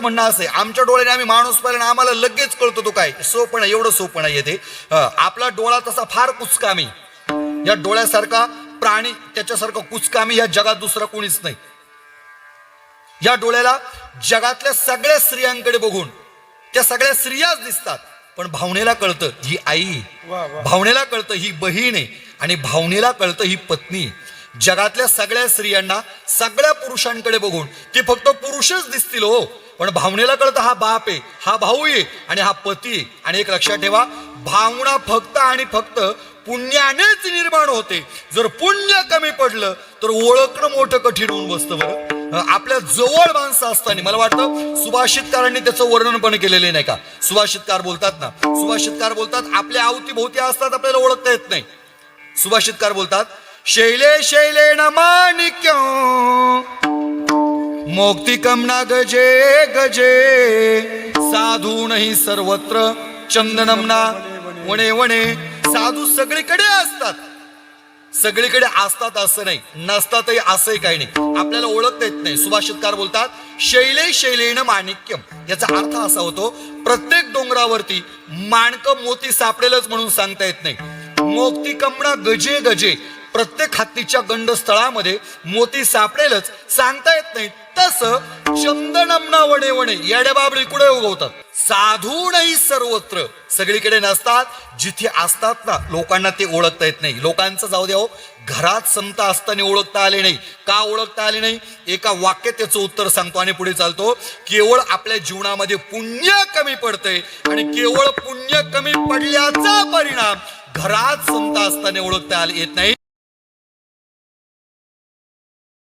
लोकांचं म्हणणं असं आहे आमच्या डोळ्याने आम्ही माणूस पाहिला आणि आम्हाला लगेच कळतो तो काय. सोपं नाही एवढं सोपं नाही येते. आपला डोळा तसा फार कुचकामी. या डोळ्यासारखा प्राणी त्याच्यासारखं कुचकामी या जगात दुसरा कोणीच नाही. या डोळ्याला जगातल्या सगळ्या स्त्रियांकडे बघून त्या सगळ्या स्त्रियाच दिसतात. पण भावनेला कळतं ही आई. भावनेला कळतं ही बहीण आहे आणि भावनेला कळतं ही पत्नी. आहे. जगातल्या सगळ्या स्त्रियांना सगळ्या पुरुषांकडे बघून ते फक्त पुरुषच दिसतील हो. पण भावनेला कळतं हा बाप आहे हा भाऊ आहे आणि हा पती आहे. आणि एक लक्षात ठेवा भावना फक्त आणि फक्त पुण्यानेच निर्माण होते. जर पुण्य कमी पडलं तर ओळखणं मोठं कठीण होऊन बसतं बरं. आपल्या जवळ माणसं असताना मला वाटतं सुभाषितकारांनी त्याचं वर्णन पण केलेलं नाही का? सुभाषितकार बोलतात ना. सुभाषितकार बोलतात आपल्या अवतीभोवती असतात आपल्याला ओळखता येत नाही. सुभाषितकार बोलतात शैले शैले माणिक्य। मोक्तिकम ना गजे गजे। साधू नाही सर्वत्र चंदनम ना वणे वणे। साधू सगळीकडे असतात। सगळीकडे असतात असं नाही नसतातही असंही काही नाही. आपल्याला ओळखता येत नाही. सुभाषितकार बोलतात शैले शैलेन माणिक्यम. याचा अर्थ असा होतो प्रत्येक डोंगरावरती माणक मोती सापडेलच म्हणून सांगता येत नाही. मोती कमणा गजे गजे. प्रत्येक हत्तीच्या गंडस्थळामध्ये मोती सापडेलच सांगता येत नाही तस चंदनमना वणे वणे येड्या बाबळी कुठे उगवतात? साधू नाही सर्वत्र. सगळीकडे नसतात. जिथे असतात ना लोकांना ते ओळखता येत नाही. लोकांचं जाऊ द्या हो घरात संत असताना ओळखता आले नाही. का ओळखता आले नाही? एका वाक्यात त्याचं उत्तर सांगतो आणि पुढे चालतो. केवळ आपल्या जीवनामध्ये पुण्य कमी पडतंय आणि केवळ पुण्य कमी पडल्याचा परिणाम घरात संत असताना ओळखता आले येत नाही.